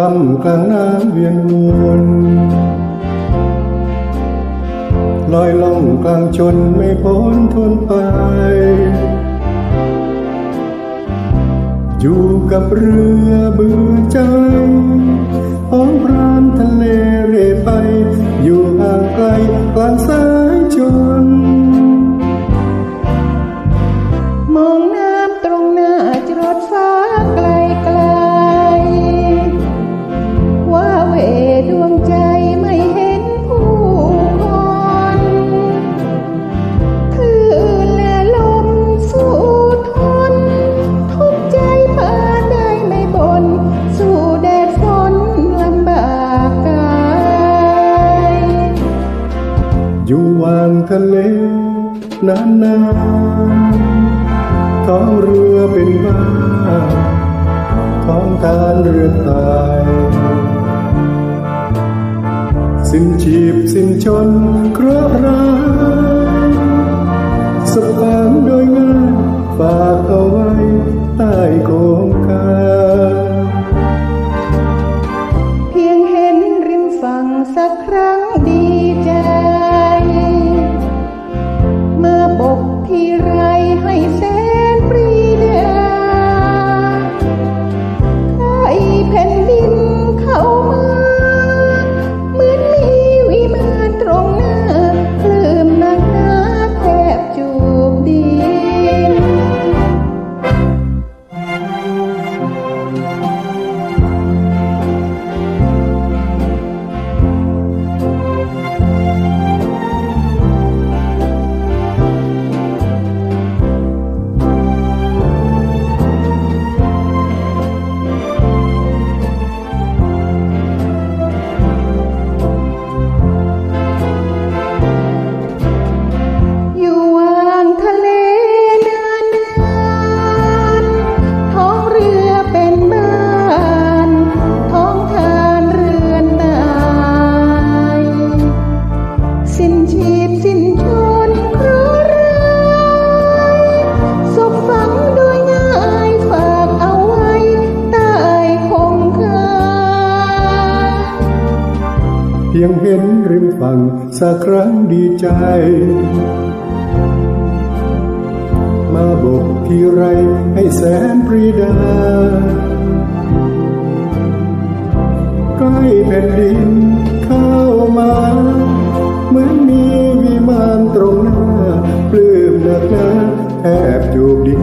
คำกลางน้ำเวียนวนลอยล่องกลางชนไม่พ้นทนไป อยู่กับเรือเบื่อใจห้องพรานทะเลเร่ไป อยู่ห่างไกลกลางสาย อยู่วางทะเลนานนานๆท้องเรือเป็นบ้าท้องทานเรือตาย สิ้นชีพสิ้นชนเคราะห์ร้ายสบฟางโดยง่ายฝาก เห็นริมฝั่งสักครั้งดีใจ มาบกที่ไรให้แสนปรีดาใกล้แผ่นดินเข้ามา เหมือนมีวิมานตรงหน้า ปลื้มหนักหนาแทบจูบดิน